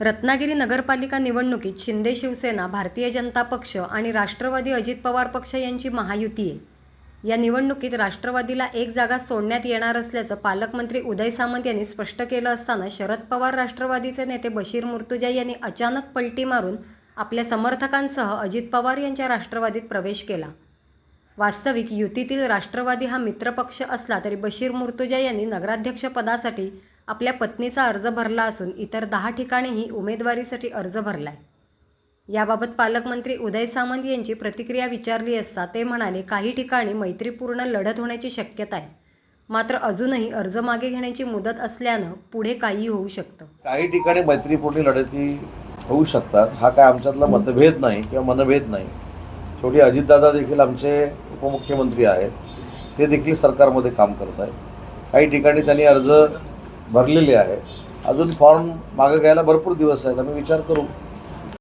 रत्नागिरी नगरपालिका निवडणुकीत शिंदे शिवसेना भारतीय जनता पक्ष आणि राष्ट्रवादी अजित पवार पक्ष यांची महायुती आहे. या निवडणुकीत राष्ट्रवादीला एक जागा सोडण्यात येणार असल्याचं पालकमंत्री उदय सामंत यांनी स्पष्ट केलं असताना शरद पवार राष्ट्रवादीचे नेते बशीर मुर्तुजा यांनी अचानक पलटी मारून आपल्या समर्थकांसह अजित पवार यांच्या राष्ट्रवादीत प्रवेश केला. वास्तविक युतीतील राष्ट्रवादी हा मित्रपक्ष असला तरी बशीर मुर्तुजा यांनी नगराध्यक्षपदासाठी आपल्या पत्नीचा अर्ज भरला असून इतर दहा ठिकाणीही उमेदवारीसाठी अर्ज भरलाय. याबाबत पालकमंत्री उदय सामंत यांची प्रतिक्रिया विचारली असता ते म्हणाले काही ठिकाणी मैत्रीपूर्ण लढत होण्याची शक्यता आहे. मात्र अजूनही अर्ज मागे घेण्याची मुदत असल्यानं पुढे काही होऊ शकतं. काही ठिकाणी मैत्रीपूर्ण लढती होऊ शकतात. हा काय आमच्यातला मतभेद नाही किंवा मनभेद नाही. शेवटी अजितदादा देखील आमचे उपमुख्यमंत्री आहेत. ते देखील सरकारमध्ये काम करत आहेत काही ठिकाणी त्यांनी अर्ज भरलेले आहे. अजून फॉर्म मागं घ्यायला भरपूर दिवस आहेत आम्ही विचार करू.